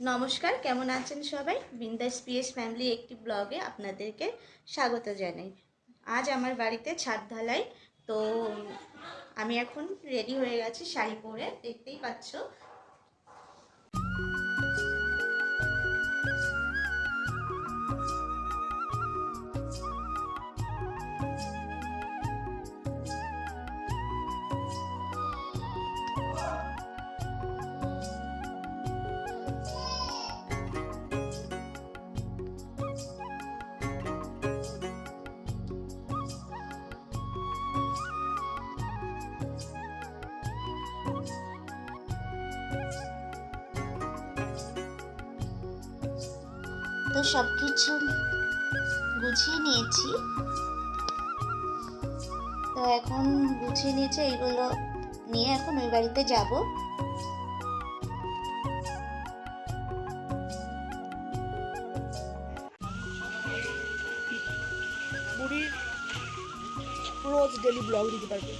নমস্কার, কেমন আছেন সবাই? বিন্দাস পিএস ফ্যামিলি একটি ব্লগে আপনাদেরকে স্বাগত জানাই। আজ আমার বাড়িতে ছাদ ঢালাই, তো আমি এখন রেডি হয়ে গেছি শাড়ি পরে, দেখতেই পাচ্ছ। তো সব কিছু গুছিয়ে নিয়েছি। তো এখন গুছিয়ে নিয়েছে এইগুলো নিয়ে এখন ওই বাড়িতে যাব। বুড়ির রোজ ডেলি ব্লগ দিতে পারবে।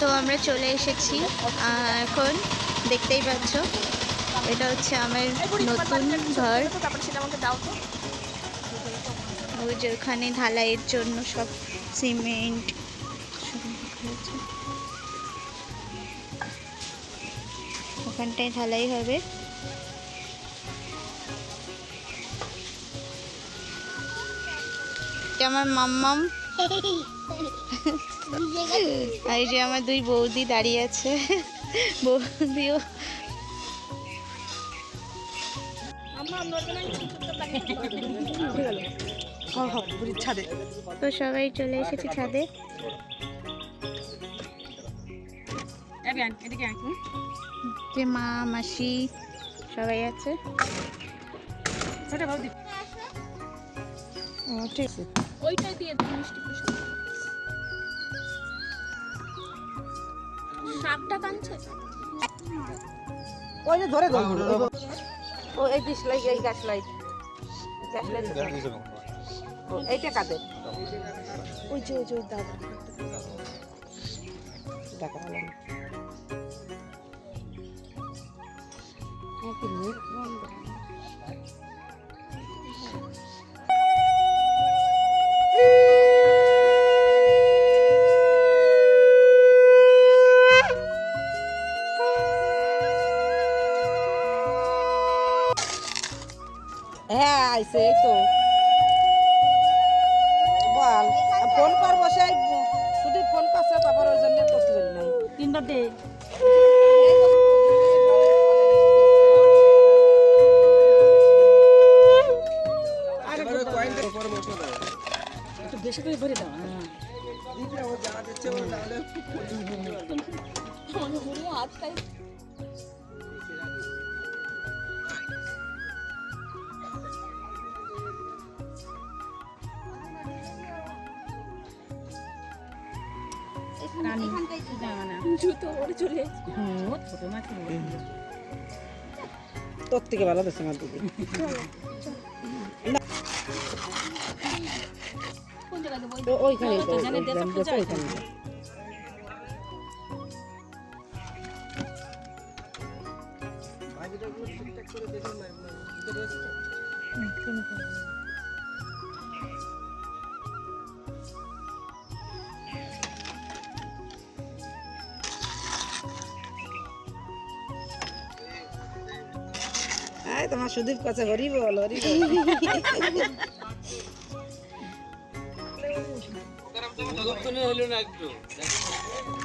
তো আমরা চলে এসেছি আহ, এখন দেখতেই পাচ্ছ এটা হচ্ছে আমার নতুন ঘর। ওই যে ওখানে ঢালাইয়ের জন্য সব সিমেন্ট ওখানটায় ঢালাই হবে। আমার মাম্মাম। আর এই যে আমার দুই বৌদি দাঁড়িয়ে আছে। বৌদিও ছাদে তো সবাই চলে এসেছি ছাদে। যে মা মাসি সবাই আছে। ঠিক আছে। ওইটাই দিয়ে মিষ্টি শাকটা কানছে ওই যে ধরে ধরো। ও এই ডিশ লাইট এই গ্যাস লাইট গ্যাস লাইট ও এইটা কাদের? ওই যে ওই যে দাদা। টাকা হলো না। কি নেট আইসে এই তো। বল ফোন কর বসে শুধু ফোন করছে তারপর ওই জন্য করতে পারি নাই। তিনটা দে একটু বেশি করে ভরে দাও হ্যাঁ। জুতো ওরে চলে তোর থেকে ভালো দেশে আমার দিদি। ওইখানে ওইখানে তোমার সুদীপ কাছে হরি বল হরি বল। ও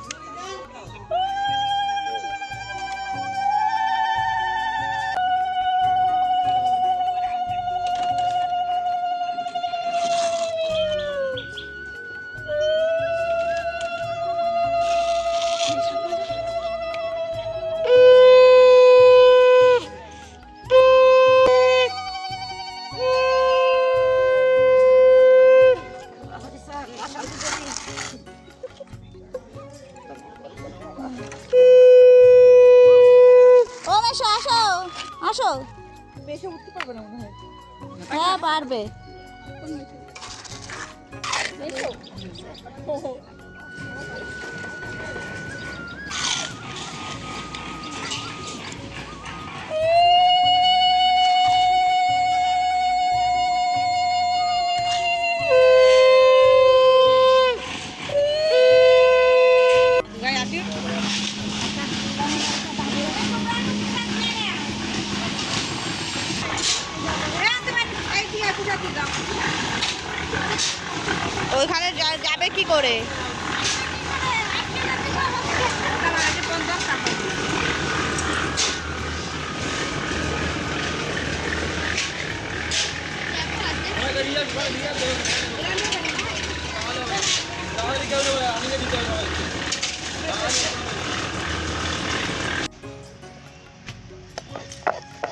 বেশি উঠতে পারবে না মনে হয়। হ্যাঁ পারবে। ওইখানে যাবে কি করে?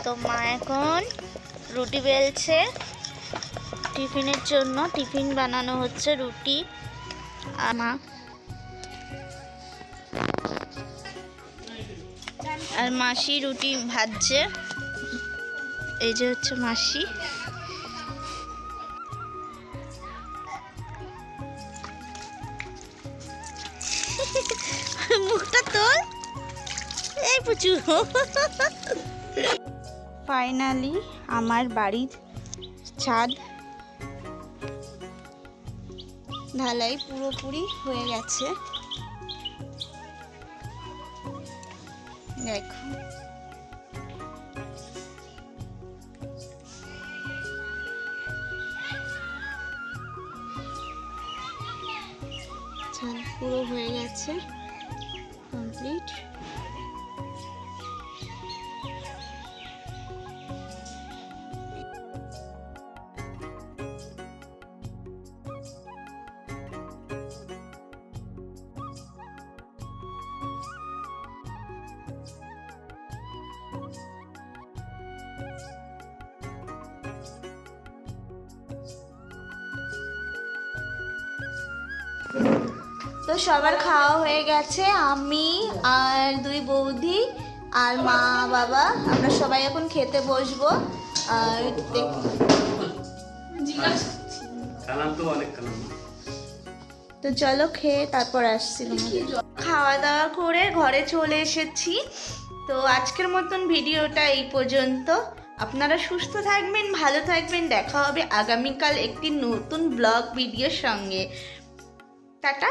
তো মা এখন রুটি বেলছে। টিফিনের জন্য টিফিন বানানো হচ্ছে রুটি আমা আর মাসি রুটি ভাজছে। এই যে হচ্ছে মাসি। মুখটা তোল। এই পুচু। ফাইনালি আমার বাড়ির ছাদ ঢালাই পুরোপুরি হয়ে গেছে। দেখো। পুরো হয়ে গেছে। তো সবার খাওয়া হয়ে গেছে আমি আর দুই বৌদি আর মা বাবা। আমরা সবাই এখন খেতে বসবো। আর তো চলো খেয়ে তারপর আসছি। খাওয়া দাওয়া করে ঘরে চলে এসেছি। তো আজকের মতন ভিডিওটা এই পর্যন্ত। আপনারা সুস্থ থাকবেন ভালো থাকবেন। দেখা হবে আগামীকাল একটি নতুন ব্লগ ভিডিওর সঙ্গে। টাটা।